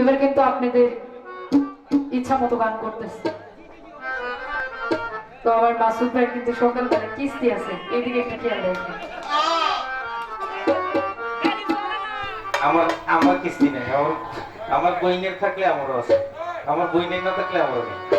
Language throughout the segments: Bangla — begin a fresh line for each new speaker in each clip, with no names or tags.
এবার কিন্তু আপনাদের ইচ্ছা মতো গান করতেছে। তো আমার মাসুদ ভাই কিন্তু সকালবেলা কিস্তি আছে, এদিকে একটা খেয়াল রাখবেন
আমার আমার কিস্তি নেই, আমার আমার বইনের থাকলে আমারও আছে। আমার বইনের না থাকলে আমারও নেই।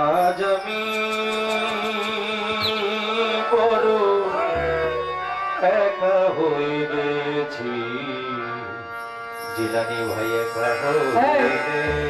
আজ আমি
করো
একা হয়ে গেছি।
জিলানি ভাই একা হয়ে।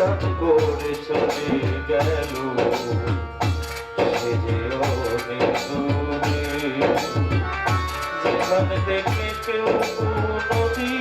হঠাৎ করে চলে গেল। যেখানে দেখে কেউ নদী